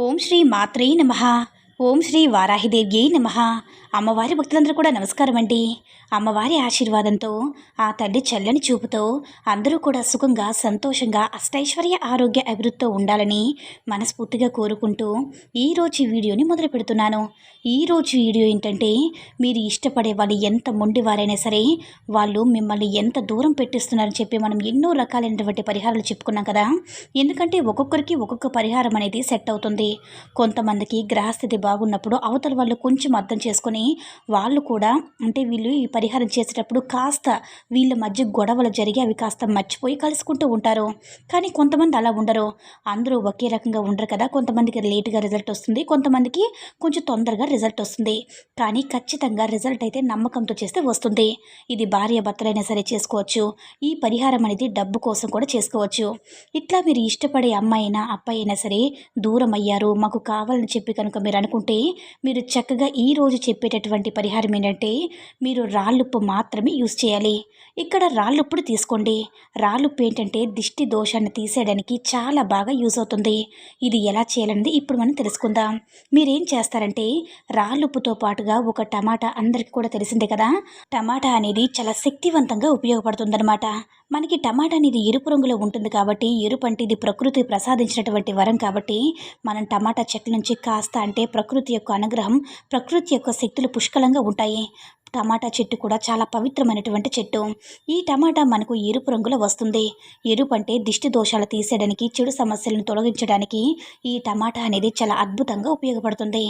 Om Shri మాత్రే నమ. ఓం శ్రీ వారాహిదేవ్యై నమ. అమ్మవారి భక్తులందరూ కూడా నమస్కారం అండి. అమ్మవారి ఆశీర్వాదంతో ఆ తల్లి చల్లని చూపుతో అందరూ కూడా సుఖంగా సంతోషంగా అష్టైశ్వర్య ఆరోగ్య అభివృద్ధితో ఉండాలని మనస్ఫూర్తిగా కోరుకుంటూ ఈరోజు వీడియోని మొదలు పెడుతున్నాను. ఈరోజు వీడియో ఏంటంటే మీరు ఇష్టపడే వాళ్ళు ఎంత మొండివారైనా సరే వాళ్ళు మిమ్మల్ని ఎంత దూరం పెట్టిస్తున్నారని చెప్పి మనం ఎన్నో రకాలైనటువంటి పరిహారాలు చెప్పుకున్నాం కదా. ఎందుకంటే ఒక్కొక్కరికి ఒక్కొక్క పరిహారం అనేది సెట్ అవుతుంది. కొంతమందికి గ్రహస్థితి బాగున్నప్పుడు అవతల వాళ్ళు కొంచెం అర్థం చేసుకొని వాళ్ళు కూడా అంటే వీళ్ళు ఈ పరిహారం చేసేటప్పుడు కాస్త వీళ్ళ మధ్య గొడవలు జరిగి అవి కాస్త మర్చిపోయి కలుసుకుంటూ ఉంటారు. కానీ కొంతమంది అలా ఉండరు. అందరూ ఒకే రకంగా ఉండరు కదా. కొంతమందికి లేట్గా రిజల్ట్ వస్తుంది. కొంతమందికి కొంచెం తొందరగా రిజల్ట్ వస్తుంది. కానీ ఖచ్చితంగా రిజల్ట్ అయితే నమ్మకంతో చేస్తే వస్తుంది. ఇది భార్య భర్తలైనా సరే చేసుకోవచ్చు. ఈ పరిహారం అనేది డబ్బు కోసం కూడా చేసుకోవచ్చు. ఇట్లా మీరు ఇష్టపడే అమ్మాయి అయినా అబ్బాయి అయినా సరే దూరం అయ్యారు. మాకు కావాలని చెప్పి కనుక మీరు అనుకుంటే మీరు చక్కగా ఈరోజు చెప్పేటటువంటి పరిహారం ఏంటంటే మీరు రాళ్ళుప్పు మాత్రమే యూజ్ చేయాలి. ఇక్కడ రాళ్ళుప్పుడు తీసుకోండి. రాళ్ళుప్పు ఏంటంటే దిష్టి దోషాన్ని తీసేయడానికి చాలా బాగా యూజ్ అవుతుంది. ఇది ఎలా చేయాలనేది ఇప్పుడు మనం తెలుసుకుందాం. మీరేం చేస్తారంటే రాళ్ళుప్పుతో పాటుగా ఒక టమాటా అందరికీ కూడా తెలిసిందే కదా? టమాటా అనేది చాలా శక్తివంతంగా ఉపయోగపడుతుందన్నమాట. మనకి టమాటా అనేది ఎరుపు రంగులో ఉంటుంది కాబట్టి ఎరుపు అంటే ఇది ప్రకృతి ప్రసాదించినటువంటి వరం కాబట్టి మనం టమాటా చెట్ల నుంచి కాస్త అంటే ప్రకృతి యొక్క అనుగ్రహం ప్రకృతి యొక్క శక్తులు పుష్కలంగా ఉంటాయి. టమాటా చెట్టు కూడా చాలా పవిత్రమైనటువంటి చెట్టు. ఈ టమాటా మనకు ఎరుపు రంగులో వస్తుంది. ఎరుపు అంటే దిష్టి దోషాలు తీసేయడానికి చెడు సమస్యలను తొలగించడానికి ఈ టమాటా అనేది చాలా అద్భుతంగా ఉపయోగపడుతుంది.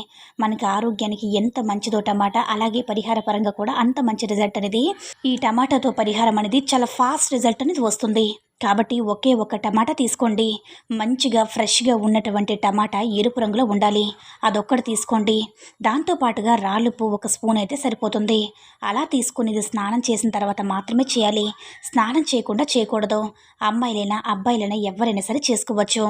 మనకి ఆరోగ్యానికి ఎంత మంచిదో టమాటా అలాగే పరిహార పరంగా కూడా అంత మంచి రిజల్ట్ అనేది ఈ టమాటాతో పరిహారం అనేది చాలా ఫాస్ట్ రిజల్ట్ అనేది వస్తుంది. కాబట్టి ఒకే ఒక టమాటా తీసుకోండి. మంచిగా ఫ్రెష్గా ఉన్నటువంటి టమాటా ఎరుపు రంగులో ఉండాలి. అదొక్కటి తీసుకోండి. దాంతోపాటుగా రాలుపు ఒక స్పూన్ అయితే సరిపోతుంది. అలా తీసుకుని ఇది స్నానం చేసిన తర్వాత మాత్రమే చేయాలి. స్నానం చేయకుండా చేయకూడదు. అమ్మాయిలైనా అబ్బాయిలైనా ఎవరైనా సరే చేసుకోవచ్చు.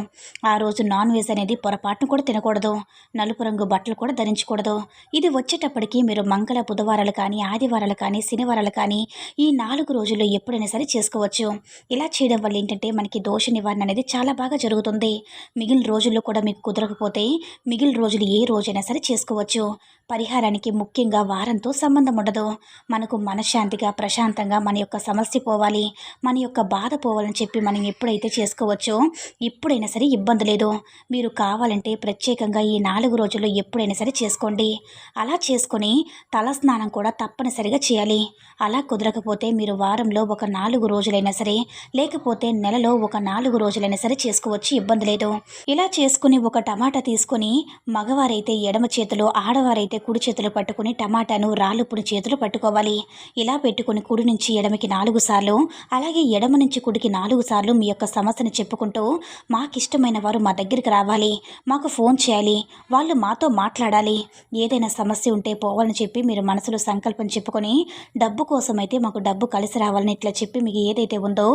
ఆ రోజు నాన్ వెజ్ అనేది పొరపాటును కూడా తినకూడదు. నలుపు రంగు బట్టలు కూడా ధరించకూడదు. ఇది వచ్చేటప్పటికి మీరు మంగళ బుధవారాలు కానీ ఆదివారాలు కానీ శనివారాలు కానీ ఈ నాలుగు రోజుల్లో ఎప్పుడైనా సరే చేసుకోవచ్చు. ఇలా చేయడం వల్ల ఏంటంటే మనకి దోష నివారణ అనేది చాలా బాగా జరుగుతుంది. మిగిలిన రోజుల్లో కూడా మీకు కుదరకపోతే మిగిలిన రోజులు ఏ రోజైనా సరే చేసుకోవచ్చు. పరిహారానికి ముఖ్యంగా వారంతో సంబంధం ఉండదు. మనకు మనశ్శాంతిగా ప్రశాంతంగా మన యొక్క సమస్య పోవాలి. మన యొక్క బాధ పోవాలని చెప్పి మనం ఎప్పుడైతే చేసుకోవచ్చో ఎప్పుడైనా సరే ఇబ్బంది లేదు. మీరు కావాలంటే ప్రత్యేకంగా ఈ నాలుగు రోజుల్లో ఎప్పుడైనా సరే చేసుకోండి. అలా చేసుకొని తలస్నానం కూడా తప్పనిసరిగా చేయాలి. అలా కుదరకపోతే మీరు వారంలో ఒక నాలుగు రోజులైనా సరే లేకపోతే నెలలో ఒక నాలుగు రోజులైనా సరే చేసుకోవచ్చు ఇబ్బంది లేదు. ఇలా చేసుకుని ఒక టమాటా తీసుకొని మగవారైతే ఎడమ చేతిలో ఆడవారైతే కుడి చేతులు పట్టుకుని టమాటాను రాళ్ళుప్పుడు చేతులు పట్టుకోవాలి. ఇలా పెట్టుకుని కుడి నుంచి ఎడమకి నాలుగు సార్లు అలాగే ఎడమ నుంచి కుడికి నాలుగు సార్లు మీ యొక్క సమస్యను చెప్పుకుంటూ మాకు ఇష్టమైన వారు మా దగ్గరికి రావాలి. మాకు ఫోన్ చేయాలి. వాళ్ళు మాతో మాట్లాడాలి. ఏదైనా సమస్య ఉంటే పోవాలని చెప్పి మీరు మనసులో సంకల్పం చెప్పుకొని డబ్బు కోసం అయితే మాకు డబ్బు కలిసి రావాలని ఇట్లా చెప్పి మీకు ఏదైతే ఉందో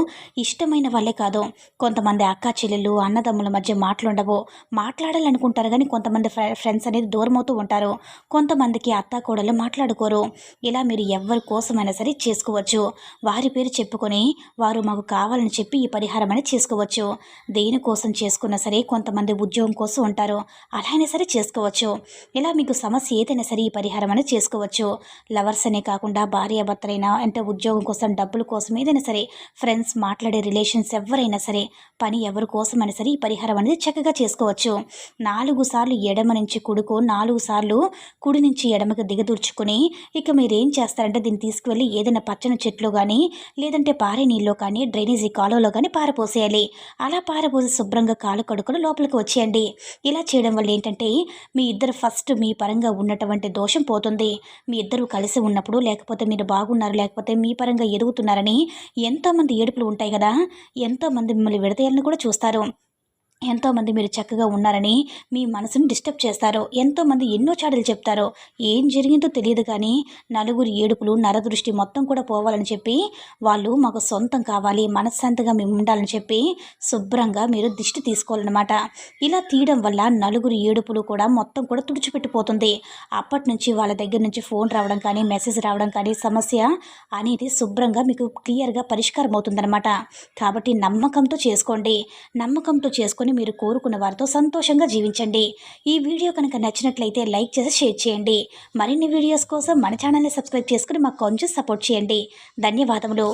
ఇష్టమైన వాళ్ళే కాదు. కొంతమంది అక్క చెల్లెలు అన్నదమ్ముల మధ్య మాట్లాడవు. మాట్లాడాలనుకుంటారు కానీ కొంతమంది ఫ్రెండ్స్ అనేది దూరం అవుతూ ఉంటారు. కొంతమందికి అత్త కోడలు మాట్లాడుకోరు. ఇలా మీరు ఎవరి కోసమైనా సరే చేసుకోవచ్చు. వారి పేరు చెప్పుకొని వారు మాకు కావాలని చెప్పి ఈ పరిహారం అనేది చేసుకోవచ్చు. దేనికోసం చేసుకున్నా సరే కొంతమంది ఉద్యోగం కోసం ఉంటారు. అలా అయినా సరే చేసుకోవచ్చు. ఇలా మీకు సమస్య ఏదైనా సరే ఈ పరిహారం అనేది చేసుకోవచ్చు. లవర్స్ అనే కాకుండా భార్యాభర్తలైనా అంటే ఉద్యోగం కోసం డబ్బుల కోసం ఏదైనా సరే ఫ్రెండ్స్ మాట్లాడే రిలేషన్స్ ఎవరైనా సరే పని ఎవరి కోసమైనా సరే ఈ పరిహారం అనేది చక్కగా చేసుకోవచ్చు. నాలుగు సార్లు ఎడమ నుంచి కుడుకో నాలుగు సార్లు కుడి నుంచి ఎడమకు దిగదూర్చుకొని ఇక మీరు ఏం చేస్తారంటే దీన్ని తీసుకువెళ్ళి ఏదైనా పచ్చని చెట్లు కానీ లేదంటే పారే నీళ్ళు కానీ డ్రైనేజీ కాలువలో కానీ పారపోసేయాలి. అలా పారపోసి శుభ్రంగా కాలు కడుకొని లోపలికి వచ్చేయండి. ఇలా చేయడం వల్ల ఏంటంటే మీ ఇద్దరు ఫస్ట్ మీ పరంగా ఉన్నటువంటి దోషం పోతుంది. మీ ఇద్దరు కలిసి ఉన్నప్పుడు లేకపోతే మీరు బాగున్నారు లేకపోతే మీ పరంగా ఎదుగుతున్నారని ఎంతోమంది ఏడుపులు ఉంటాయి కదా ఎంతోమంది మిమ్మల్ని విడతీయాలని కూడా చూస్తారు. ఎంతోమంది మీరు చక్కగా ఉన్నారని మీ మనసుని డిస్టర్బ్ చేస్తారు ఎంతోమంది ఎన్నో చాడలు చెప్తారో ఏం జరిగిందో తెలియదు కానీ నలుగురు ఏడుపులు నరదృష్టి మొత్తం కూడా పోవాలని చెప్పి వాళ్ళు మాకు సొంతం కావాలి మనశ్శాంతిగా మేము ఉండాలని చెప్పి శుభ్రంగా మీరు దిష్టి తీసుకోవాలన్నమాట. ఇలా తీయడం వల్ల నలుగురు ఏడుపులు కూడా మొత్తం కూడా తుడిచిపెట్టిపోతుంది. అప్పటి నుంచి వాళ్ళ దగ్గర నుంచి ఫోన్ రావడం కానీ మెసేజ్ రావడం కానీ సమస్య అనేది శుభ్రంగా మీకు క్లియర్గా పరిష్కారం అవుతుందన్నమాట కాబట్టి నమ్మకంతో చేసుకోండి. నమ్మకంతో చేసుకొని మీరు కోరుకున్న వారితో సంతోషంగా జీవించండి. ఈ వీడియో కనుక నచ్చినట్లయితే లైక్ చేసి షేర్ చేయండి. మరిన్ని వీడియోస్ కోసం మన ఛానల్ని సబ్స్క్రైబ్ చేసుకుని మాకు కొంచెం సపోర్ట్ చేయండి. ధన్యవాదములు.